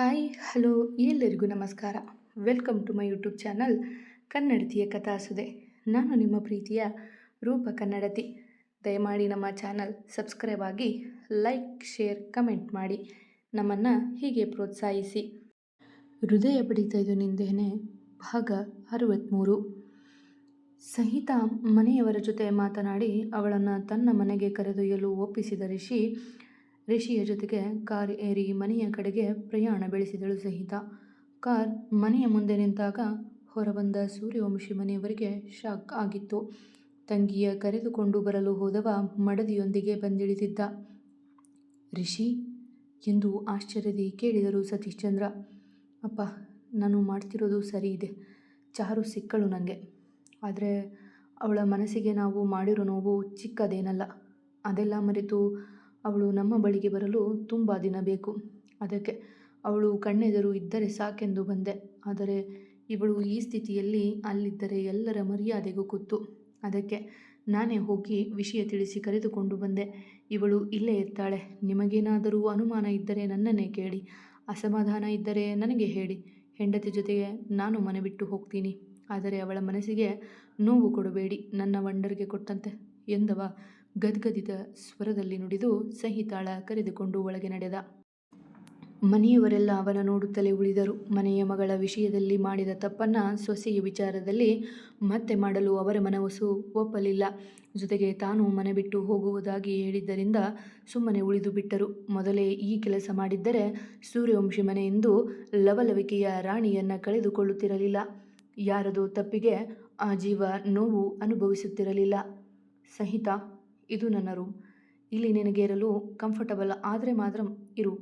Hi hello ಎಲ್ಲರಿಗೂ ನಮಸ್ಕಾರ. Welcome to my YouTube channel ಕನ್ನಡತಿಯ ಕಥಾಸುದೆ ನಾನು ನಿಮ್ಮ ಪ್ರೀತಿಯ ರೂಪ ಕನ್ನಡತಿ. ದಯಮಾಡಿ ನಮ್ಮ ಚಾನಲ್ ಸಬ್ಸ್ಕ್ರೈಬ್ ಆಗಿ ಲೈಕ್ ಶೇರ್ ಕಮೆಂಟ್ ಮಾಡಿ. ನಮ್ಮನ್ನು ಹೀಗೆ ಪ್ರೋತ್ಸಾಹಿಸಿ. ಹೃದಯ ಬಡಿತ ಇದು ನಿಂದೇನೆ ಭಾಗ ಅರವತ್ತ್ಮೂರು ಸಹಿತ ಮನೆಯವರ ಜೊತೆ ಮಾತನಾಡಿ ಅವಳನ್ನು ತನ್ನ ಮನೆಗೆ ಕರೆದೊಯ್ಯಲು ಒಪ್ಪಿಸಿದ ರಿಷಿ ರಿಷಿಯ ಜೊತೆಗೆ ಕಾರ್ ಏರಿ ಮನೆಯ ಕಡೆಗೆ ಪ್ರಯಾಣ ಬೆಳೆಸಿದಳು ಸಹಿತ. ಕಾರ್ ಮನೆಯ ಮುಂದೆ ನಿಂತಾಗ ಹೊರಬಂದ ಸೂರ್ಯವಂಶಿ ಮನೆಯವರಿಗೆ ಶಾಕ್ ಆಗಿತ್ತು. ತಂಗಿಯ ಕರೆದುಕೊಂಡು ಬರಲು ಹೋದವ ಮಡದಿಯೊಂದಿಗೆ ಬಂದಿಳಿದಿದ್ದ. ರಿಷಿ, ಎಂದು ಆಶ್ಚರ್ಯದಿ ಕೇಳಿದರು ಸತೀಶ್ ಚಂದ್ರ ಅಪ್ಪ, ನಾನು ಮಾಡ್ತಿರೋದು ಸರಿ ಇದೆ ಚಾರು ಸಿಕ್ಕಳು ನನಗೆ ಆದರೆ ಅವಳ ಮನಸ್ಸಿಗೆ ನಾವು ಮಾಡಿರೋ ನೋವು ಚಿಕ್ಕದೇನಲ್ಲ. ಅದೆಲ್ಲ ಮರೆತು ಅವಳು ನಮ್ಮ ಬಳಿಗೆ ಬರಲು ತುಂಬ ದಿನ ಬೇಕು. ಅದಕ್ಕೆ ಅವಳು ಕಣ್ಣೆದರು ಇದ್ದರೆ ಸಾಕೆಂದು ಬಂದೆ. ಆದರೆ ಇವಳು ಈ ಸ್ಥಿತಿಯಲ್ಲಿ ಅಲ್ಲಿದ್ದರೆ ಎಲ್ಲರ ಮರ್ಯಾದೆಗೂ ಕೂತು ಅದಕ್ಕೆ ನಾನೇ ಹೋಗಿ ವಿಷಯ ತಿಳಿಸಿ ಕರೆದುಕೊಂಡು ಬಂದೆ. ಇವಳು ಇಲ್ಲೇ ಇರ್ತಾಳೆ. ನಿಮಗೇನಾದರೂ ಅನುಮಾನ ಇದ್ದರೆ ನನ್ನನ್ನೇ ಕೇಳಿ. ಅಸಮಾಧಾನ ಇದ್ದರೆ ನನಗೆ ಹೇಳಿ. ಹೆಂಡತಿ ಜೊತೆಗೆ ನಾನು ಮನೆ ಬಿಟ್ಟು ಹೋಗ್ತೀನಿ. ಆದರೆ ಅವಳ ಮನಸ್ಸಿಗೆ ನೋವು ಕೊಡಬೇಡಿ. ನನ್ನ ವಂಡರ್ಗೆ ಕೊಟ್ಟಂತೆ. ಎಂದವ ಗದ್ಗದಿದ ಸ್ವರದಲ್ಲಿ ನುಡಿದು ಸಹಿತಾಳ ಕರೆದುಕೊಂಡು ಒಳಗೆ ನಡೆದ. ಮನೆಯವರೆಲ್ಲ ಅವನ ನೋಡುತ್ತಲೇ ಉಳಿದರು. ಮನೆಯ ಮಗಳ ವಿಷಯದಲ್ಲಿ ಮಾಡಿದ ತಪ್ಪನ್ನು ಸೊಸೆಯ ವಿಚಾರದಲ್ಲಿ ಮತ್ತೆ ಮಾಡಲು ಅವರ ಮನವಸು ಒಪ್ಪಲಿಲ್ಲ. ಜೊತೆಗೆ ತಾನು ಮನೆ ಬಿಟ್ಟು ಹೋಗುವುದಾಗಿ ಹೇಳಿದ್ದರಿಂದ ಸುಮ್ಮನೆ ಉಳಿದು ಬಿಟ್ಟರು. ಮೊದಲೇ ಈ ಕೆಲಸ ಮಾಡಿದ್ದರೆ ಸೂರ್ಯವಂಶಿ ಮನೆಯೆಂದು ಲವಲವಿಕೆಯ ರಾಣಿಯನ್ನು ಕಳೆದುಕೊಳ್ಳುತ್ತಿರಲಿಲ್ಲ. ಯಾರದೋ ತಪ್ಪಿಗೆ ಆ ಜೀವ ನೋವು ಅನುಭವಿಸುತ್ತಿರಲಿಲ್ಲ. ಸಂಹಿತಾ, ಇದು ನನ್ನ ರೂಮ್. ಇಲ್ಲಿ ನಿನಗೆ ಇರಲು ಕಂಫರ್ಟಬಲ್ ಆದರೆ ಮಾತ್ರ ಇರು.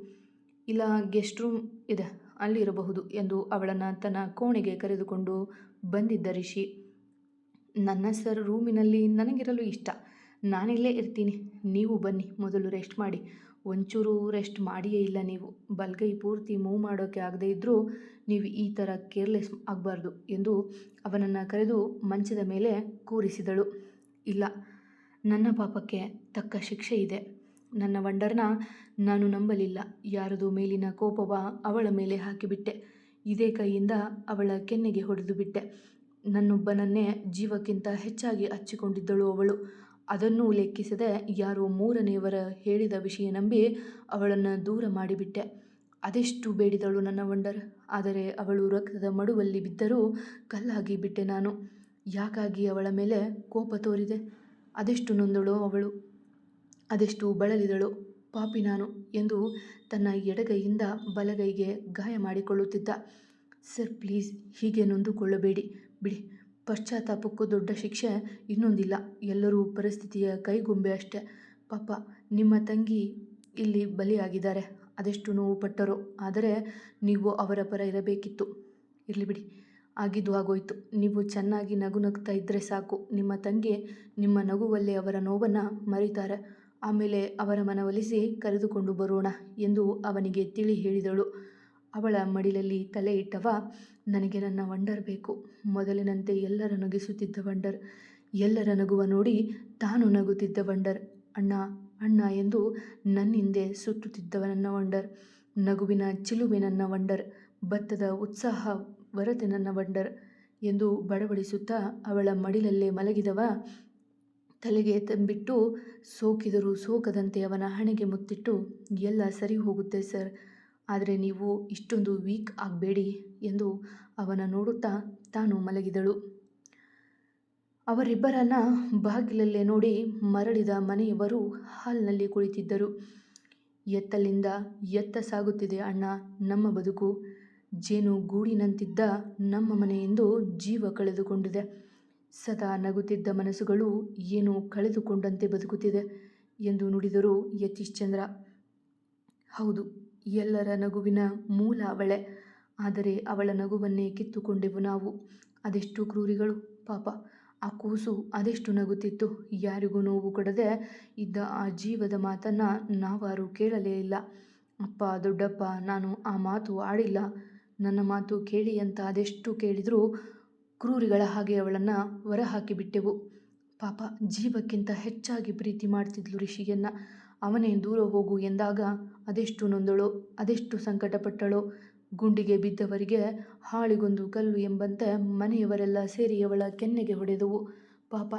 ಇಲ್ಲ, ಗೆಸ್ಟ್ ರೂಮ್ ಇದೆ, ಅಲ್ಲಿ ಇರಬಹುದು ಎಂದು ಅವಳನ್ನು ತನ್ನ ಕೋಣೆಗೆ ಕರೆದುಕೊಂಡು ಬಂದಿದ್ದ ರಿಷಿ. ನನ್ನ ಸರ್ ರೂಮಿನಲ್ಲಿ ನನಗಿರಲು ಇಷ್ಟ. ನಾನಿಲ್ಲೇ ಇರ್ತೀನಿ. ನೀವು ಬನ್ನಿ, ಮೊದಲು ರೆಸ್ಟ್ ಮಾಡಿ. ಒಂಚೂರು ರೆಸ್ಟ್ ಮಾಡಿಯೇ ಇಲ್ಲ ನೀವು. ಬಲ್ಗೈ ಪೂರ್ತಿ ಮೂವ್ ಮಾಡೋಕ್ಕೆ ಆಗದೇ ಇದ್ದರೂ ನೀವು ಈ ಥರ ಕೇರ್ಲೆಸ್ ಆಗಬಾರ್ದು ಎಂದು ಅವನನ್ನು ಕರೆದು ಮಂಚದ ಮೇಲೆ ಕೂರಿಸಿದಳು. ಇಲ್ಲ ನನ್ನ ಪಾಪಕ್ಕೆ ತಕ್ಕ ಶಿಕ್ಷೆ ಇದೆ. ನನ್ನ ವಂಡರ್ನ ನಾನು ನಂಬಲಿಲ್ಲ. ಯಾರದು ಮೇಲಿನ ಕೋಪವ ಅವಳ ಮೇಲೆ ಹಾಕಿಬಿಟ್ಟೆ. ಇದೇ ಕೈಯಿಂದ ಅವಳ ಕೆನ್ನೆಗೆ ಹೊಡೆದು ಬಿಟ್ಟೆ. ನನ್ನೊಬ್ಬನನ್ನೇ ಜೀವಕ್ಕಿಂತ ಹೆಚ್ಚಾಗಿ ಹಚ್ಚಿಕೊಂಡಿದ್ದಳು ಅವಳು. ಅದನ್ನೂ ಲೆಕ್ಕಿಸದೆ ಯಾರೋ ಮೂರನೆಯವರ ಹೇಳಿದ ವಿಷಯ ನಂಬಿ ಅವಳನ್ನು ದೂರ ಮಾಡಿಬಿಟ್ಟೆ. ಅದೆಷ್ಟು ಬೇಡಿದಳು ನನ್ನ ವಂಡರ್? ಆದರೆ ಅವಳು ರಕ್ತದ ಮಡುವಲ್ಲಿ ಬಿದ್ದರೂ ಕಲ್ಲಾಗಿ ಬಿಟ್ಟೆ ನಾನು. ಯಾಕಾಗಿ ಅವಳ ಮೇಲೆ ಕೋಪ ತೋರಿದೆ? ಅದೆಷ್ಟು ನೊಂದಳು ಅವಳು, ಅದೆಷ್ಟು ಬಳಲಿದಳು ಪಾಪಿ ನಾನು ಎಂದು ತನ್ನ ಎಡಗೈಯಿಂದ ಬಲಗೈಗೆ ಗಾಯ ಮಾಡಿಕೊಳ್ಳುತ್ತಿದ್ದ. ಸರ್, ಪ್ಲೀಸ್, ಹೀಗೆ ನೊಂದುಕೊಳ್ಳಬೇಡಿ. ಬಿಡಿ, ಪಶ್ಚಾತ್ತಾಪಕ್ಕೂ ದೊಡ್ಡ ಶಿಕ್ಷೆ ಇನ್ನೊಂದಿಲ್ಲ. ಎಲ್ಲರೂ ಪರಿಸ್ಥಿತಿಯ ಕೈಗೊಂಬೆ ಅಷ್ಟೆ. ಪಾಪ, ನಿಮ್ಮ ತಂಗಿ ಇಲ್ಲಿ ಬಲಿಯಾಗಿದ್ದಾರೆ. ಅದೆಷ್ಟು ನೋವು ಪಟ್ಟರೋ, ಆದರೆ ನೀವು ಅವರ ಪರ ಇರಬೇಕಿತ್ತು. ಇರಲಿ ಬಿಡಿ. ಆಗಿದ್ದು ಆಗೋಯ್ತು. ನೀವು ಚೆನ್ನಾಗಿ ನಗು ನಗ್ತಾ ಇದ್ದರೆ ಸಾಕು. ನಿಮ್ಮ ತಂಗಿ ನಿಮ್ಮ ನಗುವಲ್ಲೇ ಅವರ ನೋವನ್ನು ಮರೀತಾರೆ. ಆಮೇಲೆ ಅವರ ಮನವೊಲಿಸಿ ಕರೆದುಕೊಂಡು ಬರೋಣ ಎಂದು ಅವನಿಗೆ ತಿಳಿ ಹೇಳಿದಳು. ಅವಳ ಮಡಿಲಲ್ಲಿ ತಲೆ ಇಟ್ಟವ, ನನಗೆ ನನ್ನ ವಂಡರ್ ಬೇಕು. ಮೊದಲಿನಂತೆ ಎಲ್ಲರ ನಗಿಸುತ್ತಿದ್ದ ವಂಡರ್. ಎಲ್ಲರ ನಗುವ ನೋಡಿ ತಾನು ನಗುತ್ತಿದ್ದ ವಂಡರ್. ಅಣ್ಣ ಅಣ್ಣ ಎಂದು ನನ್ನಿಂದೆ ಸುತ್ತುತ್ತಿದ್ದವ ನನ್ನ ವಂಡರ್. ನಗುವಿನ ಚಿಲುವೆ ನನ್ನ ವಂಡರ್. ಭತ್ತದ ಉತ್ಸಾಹ ವರತೆ ನನ್ನ ವಂಡರ್ ಎಂದು ಬಡಬಡಿಸುತ್ತಾ ಅವಳ ಮಡಿಲಲ್ಲೇ ಮಲಗಿದವ. ತಲೆಗೆ ತಂಬಿಟ್ಟು ಸೋಕಿದರೂ ಸೋಕದಂತೆ ಅವನ ಹಣೆಗೆ ಮುತ್ತಿಟ್ಟು, ಎಲ್ಲ ಸರಿ ಹೋಗುತ್ತೆ ಸರ್, ಆದರೆ ನೀವು ಇಷ್ಟೊಂದು ವೀಕ್ ಆಗಬೇಡಿ ಎಂದು ಅವನ ನೋಡುತ್ತಾ ತಾನು ಮಲಗಿದಳು. ಅವರಿಬ್ಬರನ್ನ ಬಾಗಿಲಲ್ಲೇ ನೋಡಿ ಮರಳಿದ ಮನೆಯವರು ಹಾಲ್ನಲ್ಲಿ ಕುಳಿತಿದ್ದರು. ಎತ್ತಲಿಂದ ಎತ್ತ ಸಾಗುತ್ತಿದೆ ಅಣ್ಣ, ನಮ್ಮ ಬದುಕು. ಜೇನು ಗೂಡಿನಂತಿದ್ದ ನಮ್ಮ ಮನೆಯೆಂದು ಜೀವ ಕಳೆದುಕೊಂಡಿದೆ. ಸದಾ ನಗುತ್ತಿದ್ದ ಮನಸ್ಸುಗಳು ಏನು ಕಳೆದುಕೊಂಡಂತೆ ಬದುಕುತ್ತಿದೆ ಎಂದು ನುಡಿದರು ಯತೀಶ್ಚಂದ್ರ. ಹೌದು, ಎಲ್ಲರ ನಗುವಿನ ಮೂಲ ಅವಳೆ. ಆದರೆ ಅವಳ ನಗುವನ್ನೇ ಕಿತ್ತುಕೊಂಡೆವು ನಾವು. ಅದೆಷ್ಟು ಕ್ರೂರಿಗಳು, ಪಾಪ. ಆ ಕೂಸು ಅದೆಷ್ಟು ನಗುತ್ತಿತ್ತು. ಯಾರಿಗೂ ನೋವು ಕೊಡದೆ ಇದ್ದ ಆ ಜೀವದ ಮಾತನ್ನು ನಾವಾರು ಕೇಳಲೇ ಇಲ್ಲ. ಅಪ್ಪ, ದೊಡ್ಡಪ್ಪ, ನಾನು ಆ ಮಾತು ಆಡಿಲ್ಲ. ನನ್ನ ಮಾತು ಕೇಳಿ ಅಂತ ಅದೆಷ್ಟು ಕೇಳಿದರೂ ಕ್ರೂರಿಗಳ ಹಾಗೆ ಅವಳನ್ನು ಹೊರಹಾಕಿಬಿಟ್ಟೆವು. ಪಾಪ ಜೀವಕ್ಕಿಂತ ಹೆಚ್ಚಾಗಿ ಪ್ರೀತಿ ಮಾಡ್ತಿದ್ಲು ಋಷಿಯನ್ನು ಅವನೇ ದೂರ ಹೋಗು ಎಂದಾಗ ಅದೆಷ್ಟು ನೊಂದಳು, ಅದೆಷ್ಟು ಸಂಕಟಪಟ್ಟಳು. ಗುಂಡಿಗೆ ಬಿದ್ದವರಿಗೆ ಹಾಳಿಗೊಂದು ಕಲ್ಲು ಎಂಬಂತೆ ಮನೆಯವರೆಲ್ಲ ಸೇರಿ ಅವಳ ಕೆನ್ನೆಗೆ ಹೊಡೆದವು. ಪಾಪ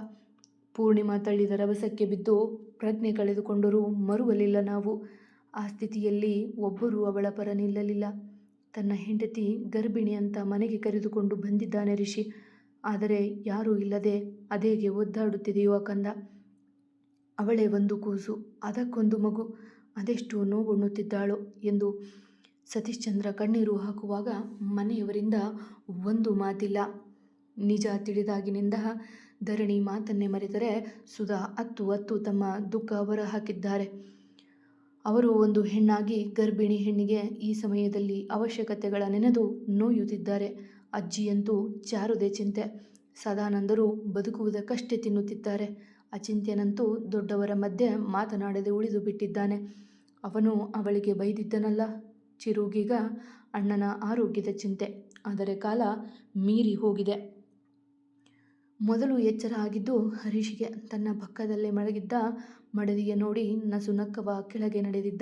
ಪೂರ್ಣಿಮಾ ತಳ್ಳಿದ ರಭಸಕ್ಕೆ ಬಿದ್ದು ಪ್ರಜ್ಞೆ ಕಳೆದುಕೊಂಡರೂ ಮರುವಲಿಲ್ಲ ನಾವು. ಆ ಸ್ಥಿತಿಯಲ್ಲಿ ಒಬ್ಬರೂ ಅವಳ ಪರ ನಿಲ್ಲಲಿಲ್ಲ. ತನ್ನ ಹೆಂಡತಿ ಗರ್ಭಿಣಿ ಅಂತ ಮನೆಗೆ ಕರೆದುಕೊಂಡು ಬಂದಿದ್ದಾನೆ ರಿಷಿ. ಆದರೆ ಯಾರೂ ಇಲ್ಲದೆ ಅದೇಗೆ ಒದ್ದಾಡುತ್ತಿದೆಯೋ ಕಂದ. ಅವಳೇ ಒಂದು ಕೂಸು, ಅದಕ್ಕೊಂದು ಮಗು, ಅದೆಷ್ಟು ನೋವುಣ್ಣುತ್ತಿದ್ದಾಳು ಎಂದು ಸತೀಶ್ಚಂದ್ರ ಕಣ್ಣೀರು ಹಾಕುವಾಗ ಮನೆಯವರಿಂದ ಒಂದು ಮಾತಿಲ್ಲ. ನಿಜ ತಿಳಿದಾಗಿನಿಂದ ಧರಣಿ ಮಾತನ್ನೇ ಮರೆತರೆ ಸುಧಾ ಅತ್ತು ಅತ್ತು ತಮ್ಮ ದುಃಖ ಹೊರ ಹಾಕಿದ್ದಾರೆ ಅವರು ಒಂದು ಹೆಣ್ಣಾಗಿ ಗರ್ಭಿಣಿ ಹೆಣ್ಣಿಗೆ ಈ ಸಮಯದಲ್ಲಿ ಅವಶ್ಯಕತೆಗಳ ನೆನೆದು ನೋಯುತ್ತಿದ್ದಾರೆ. ಅಜ್ಜಿಯಂತೂ ಚಾರುದೇ ಚಿಂತೆ. ಸದಾನಂದರು ಬದುಕುವುದಕ್ಕಷ್ಟೇ ತಿನ್ನುತ್ತಿದ್ದಾರೆ. ಅಚಿಂತ್ಯನಂತೂ ದೊಡ್ಡವರ ಮಧ್ಯೆ ಮಾತನಾಡದೆ ಉಳಿದು ಬಿಟ್ಟಿದ್ದಾನೆ. ಅವನು ಅವಳಿಗೆ ಬೈದಿದ್ದನಲ್ಲ. ಚಿರುಗೀಗ ಅಣ್ಣನ ಆರೋಗ್ಯದ ಚಿಂತೆ. ಆದರೆ ಕಾಲ ಮೀರಿ ಹೋಗಿದೆ. ಮೊದಲು ಎಚ್ಚರ ಆಗಿದ್ದು ಹರೀಶ್ಗೆ ತನ್ನ ಪಕ್ಕದಲ್ಲೇ ಮಲಗಿದ್ದ ಮಡದಿಯ ನೋಡಿ ನಸುನಕ್ಕವ ಕೆಳಗೆ ನಡೆದಿದ್ದ.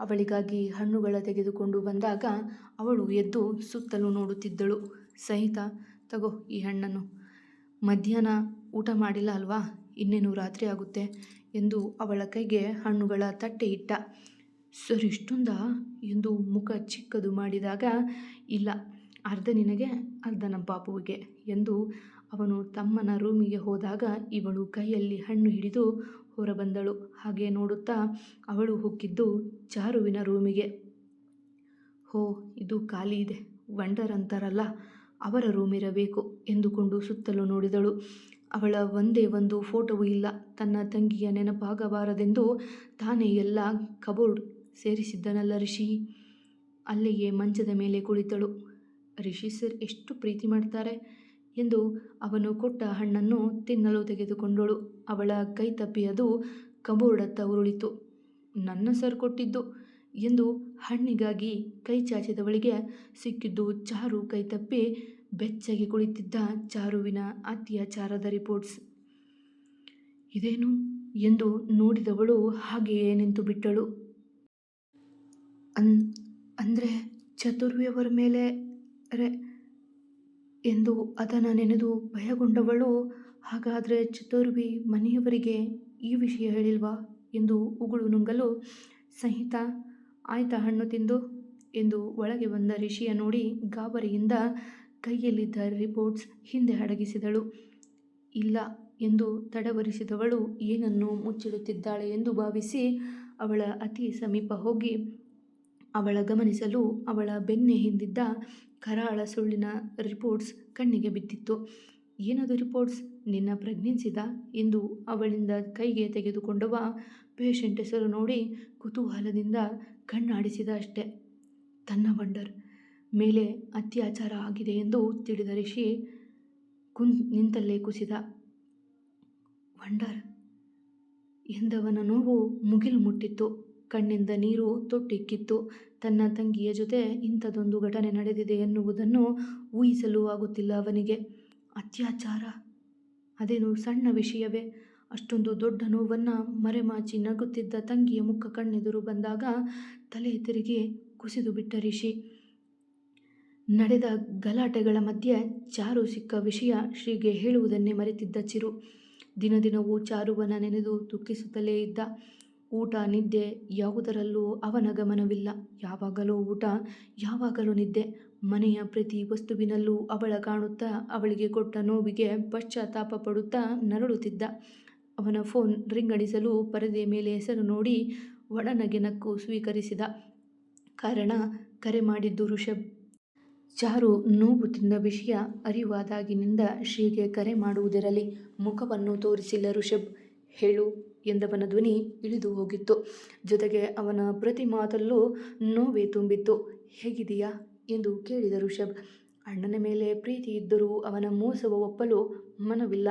ಅವಳಿಗಾಗಿ ಹಣ್ಣುಗಳ ತೆಗೆದುಕೊಂಡು ಬಂದಾಗ ಅವಳು ಎದ್ದು ಸುತ್ತಲೂ ನೋಡುತ್ತಿದ್ದಳು. ಸಹಿತ, ತಗೋ ಈ ಹಣ್ಣನ್ನು. ಮಧ್ಯಾಹ್ನ ಊಟ ಮಾಡಿಲ್ಲ ಅಲ್ವಾ? ಇನ್ನೇನು ರಾತ್ರಿ ಆಗುತ್ತೆ ಎಂದು ಅವಳ ಕೈಗೆ ಹಣ್ಣುಗಳ ತಟ್ಟೆ ಇಟ್ಟ. ಸರ್, ಇಷ್ಟೊಂದ? ಎಂದು ಮುಖ ಚಿಕ್ಕದು ಮಾಡಿದಾಗ, ಇಲ್ಲ ಅರ್ಧ ನಿನಗೆ, ಅರ್ಧ ನಮ್ಮ ಪಾಪುವಿಗೆ ಎಂದು ಅವನು ತಮ್ಮನ ರೂಮಿಗೆ ಹೋದಾಗ ಇವಳು ಕೈಯಲ್ಲಿ ಹಣ್ಣು ಹಿಡಿದು ಹೊರಬಂದಳು. ಹಾಗೆ ನೋಡುತ್ತಾ ಅವಳು ಹುಕ್ಕಿದ್ದು ಚಾರುವಿನ ರೂಮಿಗೆ. ಹೋ, ಇದು ಖಾಲಿ ಇದೆ. ವಂಡರ್ ಅಂತಾರಲ್ಲ ಅವರ ರೂಮ್ ಇರಬೇಕು ಎಂದುಕೊಂಡು ಸುತ್ತಲೂ ನೋಡಿದಳು. ಅವಳ ಒಂದೇ ಒಂದು ಫೋಟೋವೂ ಇಲ್ಲ. ತನ್ನ ತಂಗಿಯ ನೆನಪಾಗಬಾರದೆಂದು ತಾನೇ ಎಲ್ಲ ಕಬೋರ್ಡ್ ಸೇರಿಸಿದ್ದನಲ್ಲ ಋಷಿ ಅಲ್ಲಿಗೆ ಮಂಚದ ಮೇಲೆ ಕುಳಿತಳು. ರಿಷಿ ಸರ್ ಎಷ್ಟು ಪ್ರೀತಿ ಮಾಡ್ತಾರೆ ಎಂದು ಅವನು ಕೊಟ್ಟ ಹಣ್ಣನ್ನು ತಿನ್ನಲು ತೆಗೆದುಕೊಂಡಳು. ಅವಳ ಕೈ ತಪ್ಪಿ ಅದು ಕಬೋರ್ಡತ್ತ ಉರುಳಿತು. ನನ್ನ ಸರ್ ಕೊಟ್ಟಿದ್ದು ಎಂದು ಹಣ್ಣಿಗಾಗಿ ಕೈ ಚಾಚಿದವಳಿಗೆ ಸಿಕ್ಕಿದ್ದು ಚಾರು ಕೈ ತಪ್ಪಿ ಬೆಚ್ಚಗೆ ಕುಳಿತಿದ್ದ ಚಾರುವಿನ ಅತ್ಯಾಚಾರದ ರಿಪೋರ್ಟ್ಸ್. ಇದೇನು ಎಂದು ನೋಡಿದವಳು ಹಾಗೆಯೇ ನಿಂತು ಬಿಟ್ಟಳು. ಅನ್, ಅಂದರೆ ಚತುರ್ವಿಯವರ ಮೇಲೆ ರೇ ಎಂದು ಅದನ್ನು ನೆನೆದು ಭಯಗೊಂಡವಳು, ಹಾಗಾದರೆ ಚತುರ್ವಿ ಮನೆಯವರಿಗೆ ಈ ವಿಷಯ ಹೇಳಿಲ್ವಾ? ಎಂದು ಉಗುಳು ನುಂಗಲು, ಸಂಹಿತ, ಆಯ್ತಾ ಹಣ್ಣು ತಿಂದು? ಎಂದು ಒಳಗೆ ಬಂದ ರಿಷಿಯ ನೋಡಿ ಗಾಬರಿಯಿಂದ ಕೈಯಲ್ಲಿದ್ದ ರಿಪೋರ್ಟ್ಸ್ ಹಿಂದೆ ಅಡಗಿಸಿದಳು. ಇಲ್ಲ ಎಂದು ತಡವರಿಸಿದವಳು, ಏನನ್ನು ಮುಚ್ಚಿಡುತ್ತಿದ್ದಾಳೆ ಎಂದು ಭಾವಿಸಿ ಅವಳ ಅತಿ ಸಮೀಪ ಹೋಗಿ ಅವಳ ಗಮನಿಸಲು ಅವಳ ಬೆನ್ನೆ ಹಿಂದಿದ್ದ ಕರಾಳ ಸುಳ್ಳಿನ ರಿಪೋರ್ಟ್ಸ್ ಕಣ್ಣಿಗೆ ಬಿದ್ದಿತ್ತು. ಏನದು ರಿಪೋರ್ಟ್ಸ್ ನಿನ್ನ ಪ್ರಜ್ಞಿಸಿದ ಎಂದು ಅವಳಿಂದ ಕೈಗೆ ತೆಗೆದುಕೊಂಡವ ಪೇಷಂಟ್ ಹೆಸರು ನೋಡಿ ಕುತೂಹಲದಿಂದ ಕಣ್ಣಾಡಿಸಿದ ಅಷ್ಟೆ. ತನ್ನ ವಂಡರ್ ಮೇಲೆ ಅತ್ಯಾಚಾರ ಆಗಿದೆ ಎಂದು ತಿಳಿದ ರಿಷಿ ಕುನ್ ನಿಂತಲ್ಲೇ ಕುಸಿದ. ವಂಡರ್ ಎಂದವನ ನೋವು ಮುಗಿಲು ಮುಟ್ಟಿತ್ತು. ಕಣ್ಣಿಂದ ನೀರು ತೊಟ್ಟಿಕ್ಕಿತ್ತು. ತನ್ನ ತಂಗಿಯ ಜೊತೆ ಇಂಥದೊಂದು ಘಟನೆ ನಡೆದಿದೆ ಎನ್ನುವುದನ್ನು ಊಹಿಸಲು ಆಗುತ್ತಿಲ್ಲ ಅವನಿಗೆ. ಅತ್ಯಾಚಾರ? ಅದೇನು ಸಣ್ಣ ವಿಷಯವೇ? ಅಷ್ಟೊಂದು ದೊಡ್ಡ ನೋವನ್ನು ಮರೆಮಾಚಿ ನಗುತ್ತಿದ್ದ ತಂಗಿಯ ಮುಖ ಕಣ್ಣೆದುರು ಬಂದಾಗ ತಲೆ ತಿರುಗಿ ಕುಸಿದು ಬಿಟ್ಟ ರಿಷಿ. ನಡೆದ ಗಲಾಟೆಗಳ ಮಧ್ಯೆ ಚಾರು ಸಿಕ್ಕ ವಿಷಯ ಶ್ರೀಗೆ ಹೇಳುವುದನ್ನೇ ಮರೆತಿದ್ದ ಚಿರು. ದಿನ ದಿನವೂ ಚಾರುವನ ನೆನೆದು ದುಃಖಿಸುತ್ತಲೇ ಇದ್ದ. ಊಟ, ನಿದ್ದೆ ಯಾವುದರಲ್ಲೂ ಅವನ ಗಮನವಿಲ್ಲ ಯಾವಾಗಲೂ ಊಟ, ಯಾವಾಗಲೂ ನಿದ್ದೆ. ಮನೆಯ ಪ್ರತಿ ವಸ್ತುವಿನಲ್ಲೂ ಅವಳ ಕಾಣುತ್ತಾ, ಅವಳಿಗೆ ಕೊಟ್ಟ ನೋವಿಗೆ ಪಶ್ಚಾತ್ತಾಪ ಪಡುತ್ತಾ ನರಳುತ್ತಿದ್ದ. ಅವನ ಫೋನ್ ರಿಂಗಣಿಸಲು ಪರದೆ ಮೇಲೆ ಹೆಸರು ನೋಡಿ ಒಡನಗೆ ನಕ್ಕು ಸ್ವೀಕರಿಸಿದ. ಕಾರಣ, ಕರೆ ಮಾಡಿದ್ದು ಋಷಭ್ ಚಾರು ನೋವು ತಿಂದ ವಿಷಯ ಅರಿವಾದಾಗಿನಿಂದ ಶ್ರೀಗೆ ಕರೆ ಮಾಡುವುದಿರಲಿ. ಮುಖವನ್ನು ತೋರಿಸಿಲ್ಲ ಋಷಭ್ ಹೇಳು. ಎಂದವನ ಧ್ವನಿ ಇಳಿದು ಹೋಗಿತ್ತು. ಜೊತೆಗೆ ಅವನ ಪ್ರತಿ ಮಾತಲ್ಲೂ ನೋವೇ ತುಂಬಿತ್ತು. ಹೇಗಿದೆಯಾ ಎಂದು ಕೇಳಿದ ಋಷಭ್. ಅಣ್ಣನ ಮೇಲೆ ಪ್ರೀತಿ ಇದ್ದರೂ ಅವನ ಮೋಸವ ಒಪ್ಪಲು ಮನವಿಲ್ಲ.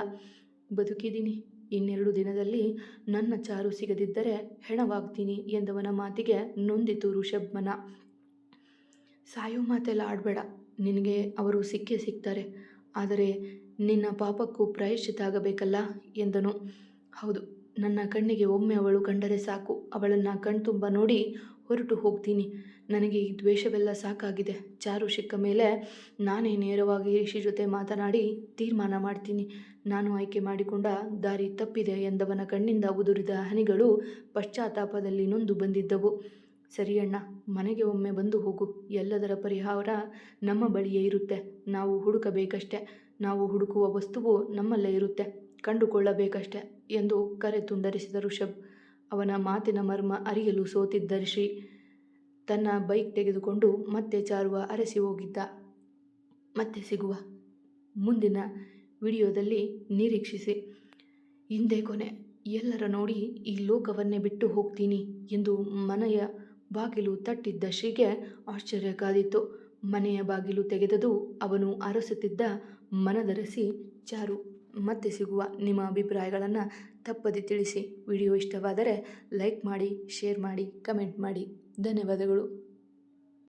ಬದುಕಿದ್ದೀನಿ. ಇನ್ನೆರಡು ದಿನದಲ್ಲಿ ನನ್ನ ಚಾರು ಸಿಗದಿದ್ದರೆ ಹೆಣವಾಗ್ತೀನಿ ಎಂದವನ ಮಾತಿಗೆ ನೊಂದಿತು ಋಷಭ್ ಮನ. ಸಾಯೋ ಮಾತೆಲ್ಲ ಆಡಬೇಡ. ನಿನಗೆ ಅವರು ಸಿಕ್ಕೇ ಸಿಗ್ತಾರೆ. ಆದರೆ ನಿನ್ನ ಪಾಪಕ್ಕೂ ಪ್ರಾಯಶ್ಚಿತ ಆಗಬೇಕಲ್ಲ ಎಂದನು. ಹೌದು. ನನ್ನ ಕಣ್ಣಿಗೆ ಒಮ್ಮೆ ಅವಳು ಕಂಡರೆ ಸಾಕು. ಅವಳನ್ನು ಕಣ್ತುಂಬ ನೋಡಿ ಹೊರಟು ಹೋಗ್ತೀನಿ. ನನಗೆ ಈ ದ್ವೇಷವೆಲ್ಲ ಸಾಕಾಗಿದೆ. ಚಾರು ಸಿಕ್ಕ ಮೇಲೆ ನಾನೇ ನೇರವಾಗಿ ಋಷಿ ಜೊತೆ ಮಾತನಾಡಿ ತೀರ್ಮಾನ ಮಾಡ್ತೀನಿ. ನಾನು ಆಯ್ಕೆ ಮಾಡಿಕೊಂಡ ದಾರಿ ತಪ್ಪಿದೆ ಎಂದವನ ಕಣ್ಣಿಂದ ಉದುರಿದ ಹನಿಗಳು ಪಶ್ಚಾತ್ತಾಪದಲ್ಲಿ ನೊಂದು ಬಂದಿದ್ದವು. ಸರಿಯಣ್ಣ ಮನೆಗೆ ಒಮ್ಮೆ ಬಂದು ಹೋಗು. ಎಲ್ಲದರ ಪರಿಹಾರ ನಮ್ಮ ಬಳಿಯೇ ಇರುತ್ತೆ. ನಾವು ಹುಡುಕಬೇಕಷ್ಟೆ. ನಾವು ಹುಡುಕುವ ವಸ್ತುವು ನಮ್ಮಲ್ಲೇ ಇರುತ್ತೆ. ಕಂಡುಕೊಳ್ಳಬೇಕಷ್ಟೆ ಎಂದು ಕರೆ ತುಂಡರಿಸಿದ ಋಷಭ್. ಅವನ ಮಾತಿನ ಮರ್ಮ ಅರಿಯಲು ಸೋತಿದ್ದ ಶ್ರೀ ತನ್ನ ಬೈಕ್ ತೆಗೆದುಕೊಂಡು ಮತ್ತೆ ಚಾರುವ ಅರಸಿ ಹೋಗಿದ್ದ. ಮತ್ತೆ ಸಿಗುವ. ಮುಂದಿನ ವಿಡಿಯೋದಲ್ಲಿ ನಿರೀಕ್ಷಿಸಿ. ಹಿಂದೆ ಕೊನೆ. ಎಲ್ಲರ ನೋಡಿ ಈ ಲೋಕವನ್ನೇ ಬಿಟ್ಟು ಹೋಗ್ತೀನಿ ಎಂದು ಮನೆಯ ಬಾಗಿಲು ತಟ್ಟಿದ್ದ ಶ್ರೀಗೆ ಆಶ್ಚರ್ಯ ಕಾದಿತ್ತು. ಮನೆಯ ಬಾಗಿಲು ತೆಗೆದದು ಅವನು ಅರಸುತ್ತಿದ್ದ ಮನದರಸಿ ಚಾರು. ಮತ್ತೆ ಸಿಗುವ ನಿಮ್ಮ ಅಭಿಪ್ರಾಯಗಳನ್ನು ತಪ್ಪದೆ ತಿಳಿಸಿ. ವಿಡಿಯೋ ಇಷ್ಟವಾದರೆ ಲೈಕ್ ಮಾಡಿ, ಶೇರ್ ಮಾಡಿ, ಕಮೆಂಟ್ ಮಾಡಿ. ಧನ್ಯವಾದಗಳು.